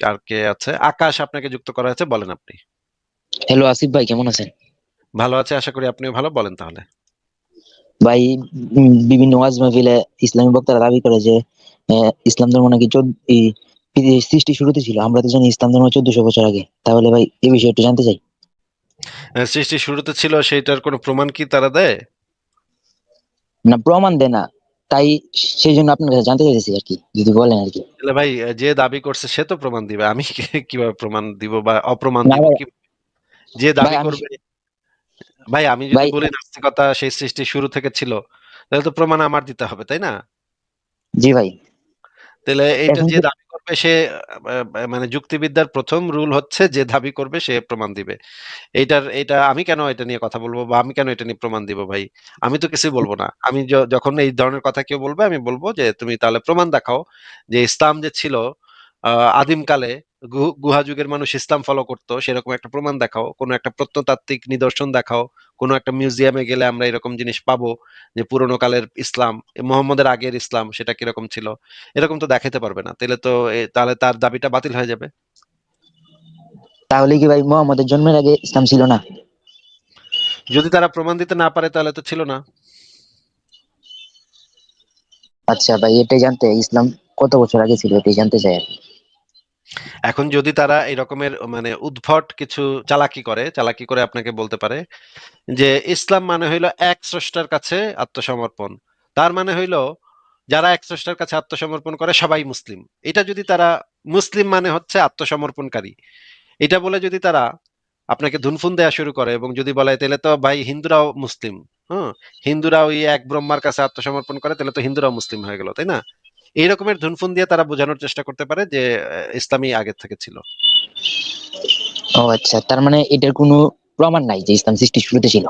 আর কে আছে? আকাশ আপনাকে যুক্ত করা হয়েছে। বলেন আপনি। হ্যালো আসিফ ভাই কেমন আছেন? ভালো আছি। আশা করি আপনিও ভালো। বলেন তাহলে। ভাই বিভিন্ন ওয়াজ মাহফিলে ইসলামী বক্তারা দাবি করে যে ইসলাম ধর্ম নাকি সৃষ্টি শুরুতে ছিল আমরা তো জানি ইসলাম ধর্ম চোদ্দশো বছর আগে তাহলে ভাই এই বিষয়ে একটু জানতে চাই সৃষ্টি শুরুতে ছিল সেইটার কোনো প্রমাণ কি তারা দেয়? না প্রমাণ দেয় না তাই সেই জন্য আপনার কাছে জানতে চাইছি আর কি যদি বলেন আর কি। তাহলে ভাই যে দাবি করছে সে তো প্রমাণ দিবে। আমি কীভাবে প্রমাণ দিব বা অপ্রমাণ দিব কি যে দাবি করবে। ভাই আমি যদি বলি নাস্তিকতা সেই সৃষ্টি শুরু থেকে ছিল তাহলে তো প্রমাণ আমার দিতে হবে তাই না? জি ভাই। তাহলে এইটা যে দাবি করবে সে মানে যুক্তিবিদ্যার প্রথম রুল হচ্ছে যে দাবি করবে সে প্রমাণ দিবে। এইটার এটা আমি কেন এটা নিয়ে কথা বলব বা আমি কেন এটা নিয়ে প্রমাণ দিব ভাই? আমি তো কিছুই বলব না। আমি যখন এই ধরনের কথা কেউ বলবে আমি বলব যে তুমি তাহলে প্রমাণ দেখাও যে ইসলাম যে ছিল আহ আদিমকালে গুহা যুগের মানুষ ইসলাম ফলো করতো সেরকম একটা প্রমাণ দেখাও। কোনো একটা প্রত্নতাত্ত্বিক নিদর্শন দেখাও। কোনো একটা মিউজিয়ামে গেলে আমরা এরকম জিনিস পাবো যে পুরোনো কালের ইসলাম, মোহাম্মদের আগের ইসলাম সেটা কীরকম ছিল। এরকম তো দেখাইতে পারবে না। তাইলে তো তাহলে তার দাবিটা বাতিল হয়ে যাবে। তাহলে কি ভাই মোহাম্মদের জন্মের আগে ইসলাম ছিল না যদি তারা প্রমাণ দিতে না পারে তাহলে তো ছিল না। আচ্ছা ভাই এটাই জানতে ইসলাম কত বছর আগে ছিল এটাই জানতে চাই আর কি এখন যদি তারা এই রকমের মানে উদ্ভট কিছু চালাকি করে, চালাকি করে আপনাকে বলতে পারে যে ইসলাম মানে হইল এক স্রষ্টার কাছে আত্মসমর্পণ। তার মানে হইল যারা এক স্রষ্টার কাছে আত্মসমর্পণ করে সবাই মুসলিম। এটা যদি তারা মুসলিম মানে হচ্ছে আত্মসমর্পণকারী। এটা বলে যদি তারা আপনাকে ধুনফুন দেয়া শুরু করে এবং যদি বলে তাহলে তো ভাই হিন্দুরাও মুসলিম। হুম? হিন্দুরা ওই এক ব্রহ্মার কাছে আত্মসমর্পণ করে তাহলে তো হিন্দুরাও মুসলিম হয়ে গেল, তাই না? এই রকমের ধুনফুন দিয়ে তারা বোঝানোর চেষ্টা করতে পারে যে ইসলামই আগের থেকে ছিল। ও আচ্ছা তার মানে এটার কোনো প্রমাণ নাই যে ইসলাম সৃষ্টি শুরুতে ছিল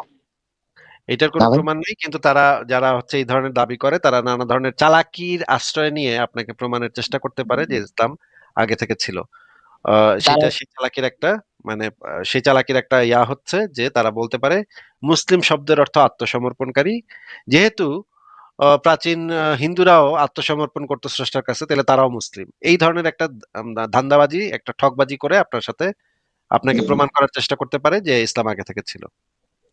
এটার কোনো প্রমাণ নেই কিন্তু তারা যারা হচ্ছে এই ধরনের দাবি করে তারা নানা ধরনের চালাকির আশ্রয় নিয়ে আপনাকে প্রমাণের চেষ্টা করতে পারে যে ইসলাম আগে থেকে ছিল। সেটা সেই চালাকির একটা মানে সেই চালাকির একটা ইয়া হচ্ছে যে তারা বলতে পারে মুসলিম শব্দের অর্থ আত্মসমর্পণকারী। যেহেতু প্রাচীন হিন্দুরাও আত্মসমর্পণ করতো স্রষ্টার কাছে তাহলে তারাও মুসলিম। এই ধরনের একটা ধান্দাবাজি, একটা ঠকবাজি করে আপনার সাথে আপনাকে প্রমাণ করার চেষ্টা করতে পারে যে ইসলাম আগে থেকে ছিল।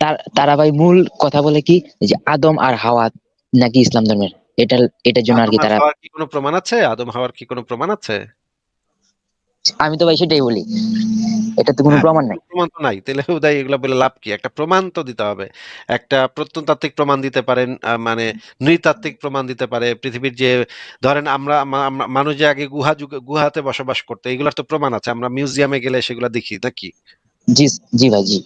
তার তারা ভাই মূল কথা বলে কি যে আদম আর হাওয়া নাকি ইসলাম ধর্মের এটার এটার জন্য আর কি তারা হাওয়ার কি কোনো প্রমাণ আছে? আদম হাওয়ার কি কোনো প্রমাণ আছে? আমি তো ভাই সেটাই বলি এটা তো কোনো হ্যাঁ, প্রমাণ নাই প্রমাণ তো নাই। তাহলে উদয় এগুলা বলে লাভ কি? একটা প্রমাণ তো দিতে হবে। একটা প্রত্নতাত্ত্বিক প্রমাণ দিতে পারেন, মানে নৃতাত্ত্বিক প্রমাণ দিতে পারে। পৃথিবীর যে ধরেন আমরা মানুষ যে আগে গুহা যুগে গুহাতে বসবাস করতে এগুলার তো প্রমাণ আছে। আমরা মিউজিয়ামে গেলে সেগুলা দেখি, নাকি? জি জি ভাই জি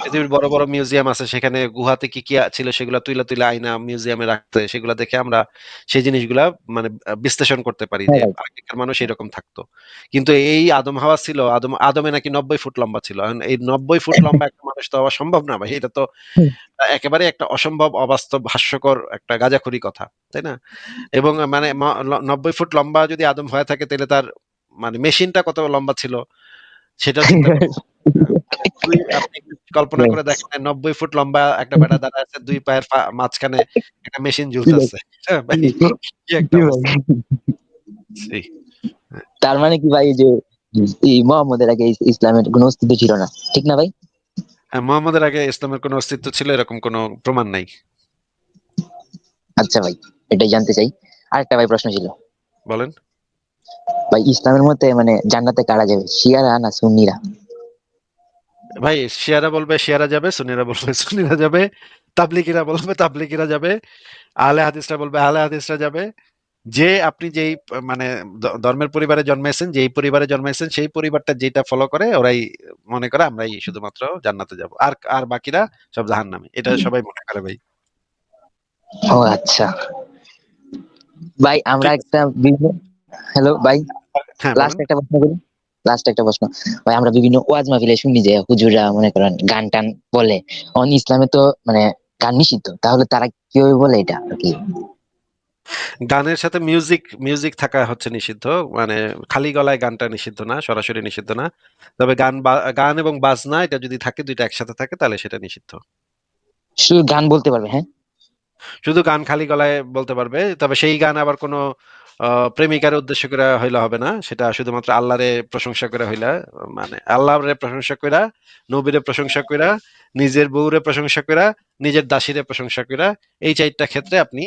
পৃথিবীর বড়, বড় মিউজিয়াম আছে সেখানে গুহাতে কি, কি ছিল সেগুলা তুইলা, তুইলা আইনা মিউজিয়ামে রাখতে সেগুলা দেখে আমরা সেই জিনিসগুলা মানে বিশ্লেষণ করতে পারি যে আগেকার মানুষ এরকম থাকতো। কিন্তু এই আদম হাওয়া ছিল, আদম আদমে নাকি ৯০ ফুট লম্বা ছিল। এই ৯০ ফুট লম্বা একটা মানুষ তো হওয়া সম্ভব না ভাই। এটা তো একেবারে একটা অসম্ভব, অবাস্তব, হাস্যকর একটা গাজাখুরি কথা। তাই না? এবং মানে নব্বই ফুট লম্বা যদি আদম হয়ে থাকে তাহলে তার মানে মেশিনটা কত লম্বা ছিল দুই আপনি কল্পনা করে দেখেন ৯০ ফুট লম্বা একটা বেটা দাঁড়ায় আছে ২ পায়ের মাঝখানে একটা মেশিন ঝুলতেছে। হ্যাঁ। তার মানে কি ভাই যে মোহাম্মদের আগে ইসলামের কোনো অস্তিত্ব ছিল না ঠিক না ভাই হ্যাঁ, মুহাম্মদের আগে ইসলামের কোনো অস্তিত্ব ছিল এরকম কোনো প্রমাণ নাই। আচ্ছা ভাই এটাই জানতে চাই আরেকটা ভাই প্রশ্ন ছিল বলেন? ভাই ইসলামের মতে মানে জান্নাতে কারা যাবে শিয়ারা না সুন্নিরা ভাই শিয়ারা বলবে শিয়ারা যাবে, সুন্নিরা বলবে সুন্নিরা যাবে, তাবলিগীরা বলবে তাবলিগীরা যাবে, আহলে হাদিসরা বলবে আহলে হাদিসরা যাবে। যে আপনি যেই মানে ধর্মের পরিবারে জন্মেছেন, যেই পরিবারে জন্মেছেন সেই পরিবারটা যেটা ফলো করে ওরাই মনে করে আমরাই শুধুমাত্র জান্নাতে যাব। আর আর বাকিরা সব জাহান্নামী। এটা সবাই মনে করে ভাই। ও আচ্ছা ভাই আমরা একটা হ্যালো ভাই হ্যাঁ, লাস্ট একটা প্রশ্ন করি লাস্ট একটা প্রশ্ন ভাই আমরা বিভিন্ন ওয়াজ মাহফিলে শুনি যে হুজুররা মনে করেন গান টান বলে অন ইসলামে তো মানে গান নিষিদ্ধ তাহলে তারা কীভাবে বলে এটা কি গানের সাথে মিউজিক মিউজিক থাকা হচ্ছে নিষিদ্ধ। মানে খালি গলায় গানটা নিষিদ্ধ না, সরাসরি নিষিদ্ধ না। তবে গান গান এবং বাজনা এটা যদি থাকে দুইটা একসাথে থাকে তাহলে সেটা নিষিদ্ধ। শুধু গান বলতে পারবে হ্যাঁ শুধু গান খালি গলায় বলতে পারবে। তবে সেই গান আবার কোনো প্রেমিকার উদ্দেশ্য করে হইলে হবে না। সেটা শুধুমাত্র আল্লাহরে প্রশংসা করে হইলা মানে আল্লাহরে প্রশংসা কইরা, নবীরে প্রশংসা কইরা, নিজের বউরে প্রশংসা কইরা, নিজের দাসীরে প্রশংসা কইরা এই ৪ টা ক্ষেত্রে আপনি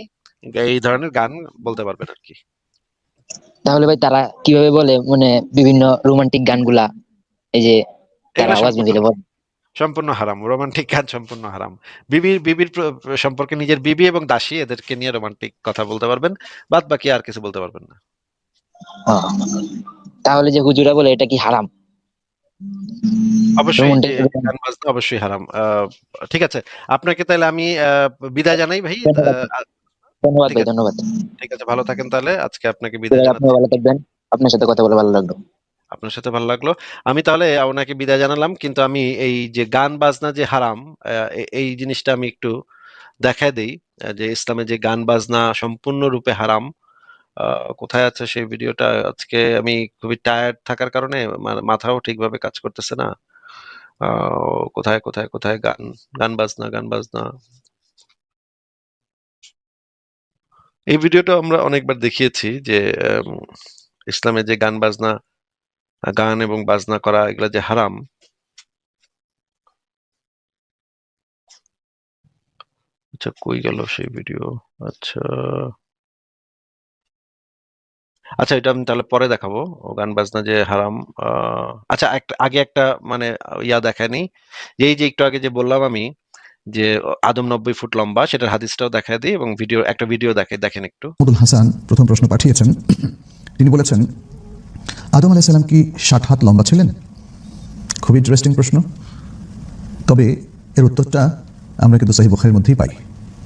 এই ধরনের গান বলতে পারবেন আরকি। তাহলে ভাই তারা কীভাবে বলে মানে বিভিন্ন রোমান্টিক গানগুলা এই যে তারা আওয়াজ সম্পূর্ণ মিলে বলে সম্পূর্ণ হারাম। রোমান্টিক গান সম্পূর্ণ হারাম। বিবির বিবির সম্পর্কে নিজের বিবি এবং দাসী এদেরকে নিয়ে রোমান্টিক কথা বলতে পারবেন। বাদবাকি আর কিছু বলতে পারবেন না। তাহলে যে হুজুরা বলে এটা কি হারাম? অবশ্যই গান বাজনা অবশ্যই হারাম। ঠিক আছে। আপনাকে তাইলে আমি বিদায় জানাই ভাই। ধন্যবাদ। ধন্যবাদ ঠিক আছে। ভালো থাকেন তাহলে। আজকে আপনাকে বিদায়। আপনিও ভালো থাকবেন। আপনার সাথে কথা বলে ভালো লাগল। আপনার সাথে ভালো লাগল। আমি তাহলে ওনাকে বিদায় জানালাম। কিন্তু আমি এই যে গান বাজনা যে হারাম এই জিনিসটা আমি একটু দেখায় দেই। যে ইসলামে যে গান বাজনা সম্পূর্ণরূপে হারাম। কোথায় আছে সেই ভিডিওটা? আজকে আমি খুবই টায়ার্ড থাকার কারণে মাথাও ঠিকভাবে কাজ করতেছে না। কোথায়, কোথায়, কোথায় গান, গান বাজনা, গান বাজনা। এই ভিডিওটা আমরা অনেকবার দেখিয়েছি যে ইসলামে যে গান বাজনা, গান এবং বাজনা করা, এগুলা যে হারাম। আচ্ছা কই গেল সেই ভিডিও? আচ্ছা। আচ্ছা এটা আমি তাহলে পরে দেখাবো। গান বাজনা যে হারাম। আচ্ছা একটা, আগে একটা মানে ইয়া দেখায় নেই। যে এই যে একটু আগে যে বললাম আমি যে আদম ৯০ ফুট লম্বা, সেটার হাদিসটাও দেখায় দেই এবং ভিডিও একটা ভিডিও দেখে, দেখেন একটু। হাসান প্রথম প্রশ্ন পাঠিয়েছেন তিনি বলেছেন আদম আলাইসাল্লাম কি ষাট হাত লম্বা ছিলেন? খুব ইন্টারেস্টিং প্রশ্ন। তবে এর উত্তরটা আমরা কিন্তু সাহি বুখারির মধ্যেই পাই।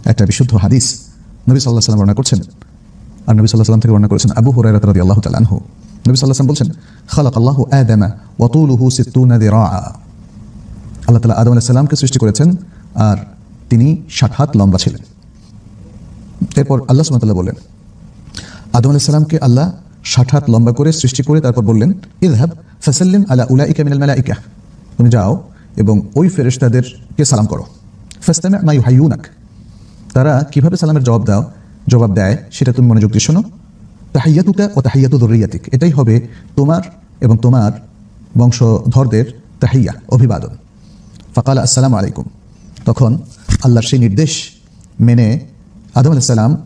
একটা বিশুদ্ধ হাদিস নবী সাল্লাহ সাল্লাম বর্ণনা করছেন। আর নবী সাল্লাহ সাল্লাম থেকে বর্ণনা করেছেন আবু হুরায়রা রাদি আল্লাহ তালানহু নবী সাল্লাহ বলছেন খালাক আল্লাহ আদামা ওয়াতুলুহু সিত্তুনা দিরা আল্লাহ তালা আদম আলাইসাল্লামকে সৃষ্টি করেছেন আর তিনি ষাট হাত লম্বা ছিলেন। এরপর আল্লাহ সুমতাল্লাহ বললেন, আদম আলাইসাল্লামকে আল্লাহ ষাট হাত লম্বা করে সৃষ্টি করে তারপর বললেন ইদহাব ফাসাল্লিম আলা উলাইকা মিনাল মালাইকা। তুমি যাও এবং ওই ফেরেশতাদেরকে সালাম করো। ফাস্তামি মা ইউহাইয়ুনাক। তারা কীভাবে সালামের জবাব দাও, জবাব দেয়, সেটা তুমি মনোযোগ দিয়ে শোনো। তাহাইয়াতুকা ও তাহাইয়াতু দরিয়াতিক এটাই হবে তোমার এবং তোমার বংশধরদের তাহাইয়া অভিবাদন। ফাকাল, আসসালাম আলাইকুম। তখন আল্লাহর সেই নির্দেশ মেনে আদম আলাইসাল্লাম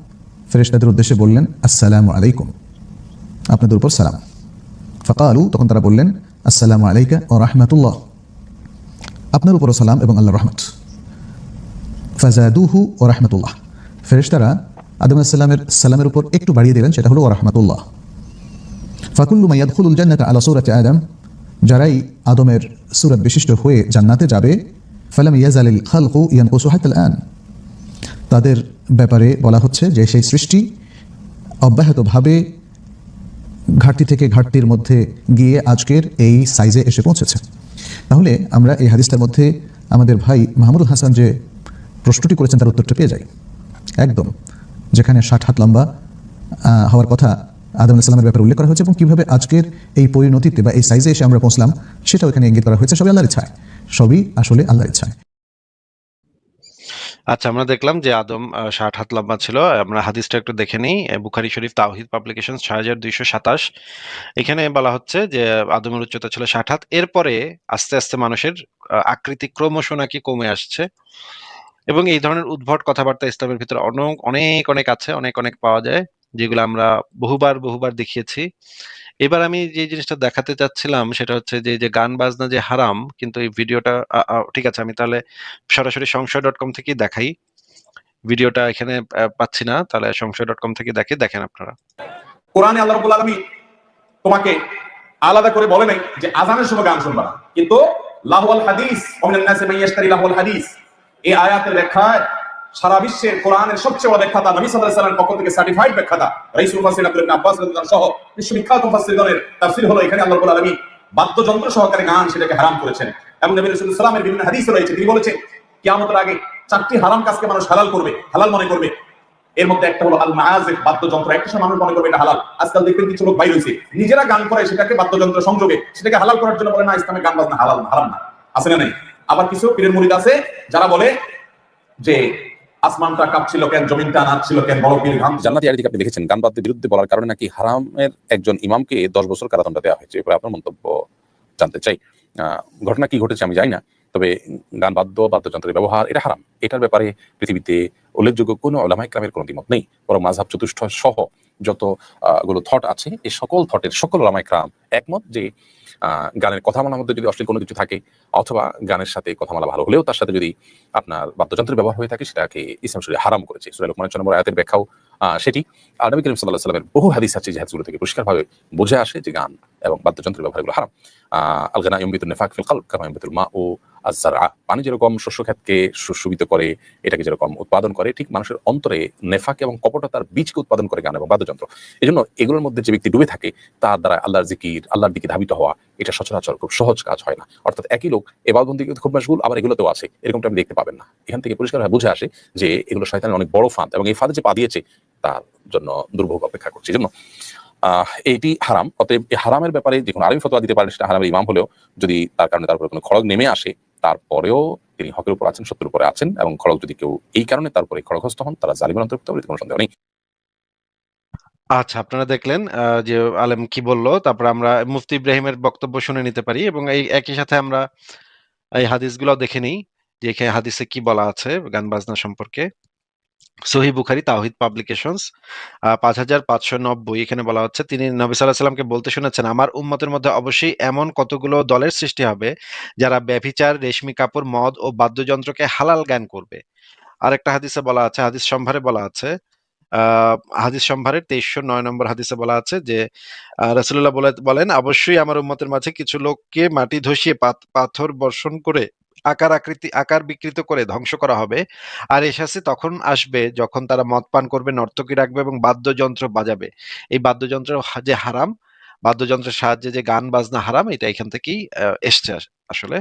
ফেরেশতাদের উদ্দেশ্যে বললেন, আসসালামু আলাইকুম। আপনাদের উপর সালাম। ফাকালু, তখন তারা বললেন, আসসালামু আলাইকা ও রাহমাতুল্লাহ। আপনার উপরও সালাম এবং আল্লাহ রহমত। ফাজাদুহু ও রাহমাতুল্লাহ। ফেরেশতারা আদম আলাইসাল্লামের সালামের উপর একটু বাড়িয়ে দিলেন, সেটা হলো ও রাহমাতুল্লাহ। ফাকুল্লু মাইয়াদখুলুল জান্নাত আলা সূরাতি আদম। যারাই আদমের সুরত বিশিষ্ট হয়ে জান্নাতে যাবে, ফালাম ইয়াজালিল খালকু ইয়ানকুসু হাত্তাল আন। তাদের ব্যাপারে বলা হচ্ছে যে, সেই সৃষ্টি অব্যাহতভাবে ঘাটতি থেকে ঘাটতির মধ্যে গিয়ে আজকের এই সাইজে এসে পৌঁছেছে। তাহলে আমরা এই হাদিসটার মধ্যে আমাদের ভাই মাহমুদুল হাসান যে প্রশ্নটি করেছেন তার উত্তরটা পেয়ে যাই। একদম, যেখানে ষাট হাত লম্বা হওয়ার কথা আদম ইসলামের ব্যাপারে উল্লেখ করা হয়েছে এবং কীভাবে আজকের এই পরিণতিতে বা এই সাইজে এসে আমরা পৌঁছলাম, সেটাও এখানে ইঙ্গিত করা হয়েছে সবই আল্লাহর ইচ্ছায়। সবই আসলে আল্লাহর ইচ্ছায়। আচ্ছা আমরা দেখলাম যে আদম ষাট হাত লম্বা ছিল। আমরা হাদিসটা একটু দেখে নিই। পাবলিকেশন শরীফ তাওহীদ পাবলিকেশনস ৬২২২৭ এখানে বলা হচ্ছে যে আদমের উচ্চতা ছিল ৬০ হাত। এরপরে আস্তে, আস্তে মানুষের আকৃতি ক্রমশ নাকি কমে আসছে। এবং এই ধরনের উদ্ভট কথাবার্তা ইসলামের ভিতরে অনেক অনেক, অনেক আছে। অনেক, অনেক পাওয়া যায়। যেগুলো আমরা বহুবার, বহুবার দেখিয়েছি। এবার আমি যে জিনিসটা দেখাতে চাচ্ছিলাম সেটা হচ্ছে যে, যে গান বাজনা যে হারাম কিন্তু এই ভিডিওটা ঠিক আছে আমি তাহলে সরাসরি সংশয় ডট কম থেকেই দেখাই। ভিডিওটা এখানে পাচ্ছি না। তাহলে সংশয় ডট কম থেকে দেখে দেখেন আপনারা। কোরআনে আল্লাহ রাব্বুল আলামিন তোমাকে আলাদা করে বলে নাই যে আজানের সময় গান শুনবা কিন্তু লাহওয়াল হাদিস ওমিনান নাসি মান ইয়াশতারি লাহওয়াল হাদিস এই আয়াতের ব্যাখ্যায় সারা বিশ্বের কোরআনের সবচেয়ে বড় ব্যাখ্যাতা নবী সাল্লাল্লাহু আলাইহি ওয়াসাল্লামের পক্ষ থেকে সার্টিফাইড ব্যাখ্যাতা রাইসুল মুফাসসিরিন আব্দুল আব্বাস রাদিয়াল্লাহু সহ বিশ্ববিখ্যাত মুফাসসিরগণের তাফসীর হলো এখানে আল্লাহ রাব্বুল আলামিন বাদ্যযন্ত্র সহকারে গান সেটাকে হারাম করেছেন। এবং নবী সাল্লাল্লাহু আলাইহি বিভিন্ন হাদিস রয়েছে। তিনি বলেছেন, কিয়ামতের আগে চারটি হারাম কাজকে মানুষ হালাল করবে, হালাল মনে করবে। এর মধ্যে একটা হলো আল মাআজিফ বাদ্যযন্ত্র। একটা সময় মানুষ মনে করবে এটা হালাল। আজকাল দেখবেন কিছু লোক বাইরে হয়েছে। নিজেরা গান করে সেটাকে বাদ্যযন্ত্র সংযোগে, সেটাকে হালাল করার জন্য বলে, না, ইসলামে গান বাজনা হালাল, হারাম না। আছে না নাই? আবার কিছু পীরের মুরিদ আছে, যারা বলে যে আসমানটা কাঁপছিল কেন, জমিনটা নাচছিল কেন ঘাম জান্নাতি আপনি দেখেছেন গান বাদ্যের বিরুদ্ধে বলার কারণে নাকি হারামের একজন ইমামকে দশ বছর কারাদণ্ড দেওয়া হয়েছে এরপরে আপনার মন্তব্য জানতে চাই। ঘটনা কি ঘটেছে আমি জানি না তবে গান বাদ্য, বাদ্যযন্ত্রের ব্যবহার, এটা হারাম। এটার ব্যাপারে পৃথিবীতে উল্লেখযোগ্য কোনো ওলামাই ক্রামের কোনো দ্বিমত নেই। বরং মাঝহাব চতুষ্ঠ সহ যতগুলো থট আছে এই সকল থটের সকল ওলামাই ক্রাম একমত যে গানের কথা বলার মধ্যে যদি অশ্লীল কোনো কিছু থাকে, অথবা গানের সাথে কথা বলা ভালো হলেও তার সাথে যদি আপনার বাদ্যযন্ত্রের ব্যবহার হয়ে থাকে, সেটাকে ইসলাম শরীর হারাম করেছে। সুরাই লোকমানের নম্বর আয়াতের ব্যাখ্যাও সেটি নবী করিম সাল্লাহ সাল্লামের বহু হাদিস আছে যে হাদিসগুলো থেকে পরিষ্কারভাবে বোঝা আসে যে গান এবং বাদ্যযন্ত্রের ব্যবহারগুলো হারাম। আহ, আল গানা ইয়ম্বিতুল নেফাক ফিল খালক কামা ইয়ম্বিতুল মা ও আজারা পানি যেরকম শস্য ক্ষেতকে সুশোভিত করে এটাকে যেরকম উৎপাদন করে ঠিক মানুষের অন্তরে নেফাক এবং কপটতার বীজকে উৎপাদন করে গান এবং বাদ্যযন্ত্র। এই জন্য এগুলোর মধ্যে যে ব্যক্তি ডুবে থাকে তার দ্বারা আল্লাহর জিকির আল্লাহর দিকে ধাবিত হওয়া এটা সচরাচর খুব সহজ কাজ হয় না। অর্থাৎ একই লোক এবাদবন্দি খুব মশগুল, আবার এগুলোতেও আছে। এরকমটা আপনি দেখতে পাবেন না। এখান থেকে পরিষ্কারভাবে বুঝে আসে যে এগুলো শয়তানের অনেক বড় ফাঁদ এবং এই ফাঁদে যে পা দিয়েছে, তার জন্য দুর্ভোগ অপেক্ষা করছে। জন্য এইটি হারাম। অতএব এই হারামের ব্যাপারে যে কোনো আরবি ফতোয়া দিতে পারেন, সেটা হারামের ইমাম হলেও যদি তার কারণে তার উপরে কোনো খড়গ নেমে আসে, তারপরেও তিনি হকের উপর আছেন, সত্যের উপরে আছেন এবং খড়গ যদি কেউ এই কারণে তারপরে খড়গস্ত হন, তারা জালিমের অন্তর্ভুক্ত এতে কোনো সন্দেহ নেই। আচ্ছা আপনারা দেখলেন যে আলেম কি বলল, তারপর আমরা মুফতি ইব্রাহিমের বক্তব্য শুনে নিতে পারি এবং এই একই সাথে আমরা এই হাদিসগুলো দেখে নিই, যে এখানে হাদিসে কি বলা আছে গান বাজনা সম্পর্কে। সহি বুখারি, তাওহিদ পাবলিকেশনস পাঁচ হাজার পাঁচশো নব্বই, এখানে বলা হচ্ছে, তিনি নবী সাল্লাহ সাল্লামকে বলতে শুনেছেন, আমার উম্মতের মধ্যে অবশ্যই এমন কতগুলো দলের সৃষ্টি হবে, যারা ব্যভিচার, রেশমি কাপড়, মদ ও বাদ্যযন্ত্রকে হালাল জ্ঞান করবে। আরেকটা হাদিসে বলা আছে, হাদিস সম্ভারে বলা আছে হাদিস সম্ভারের তেইশশো নয় নম্বর হাদিসে বলা আছে যে রসুল্লাহ বলেন, অবশ্যই আমার উম্মতের মাঝে কিছু লোককে মাটি ধসিয়ে পাথর বর্ষণ করে আকার আকৃতি, আকার বিকৃত করে ধ্বংস করা হবে। আর এসাসে তখন আসবে যখন তারা মদ পান করবে, নর্তকী রাখবে এবং বাদ্যযন্ত্র বাজাবে। এই বাদ্যযন্ত্র যে হারাম, বাদ্যযন্ত্রের সাহায্যে যে গান, বাজনা হারাম, এটা এখান থেকেই এসছে আসলে।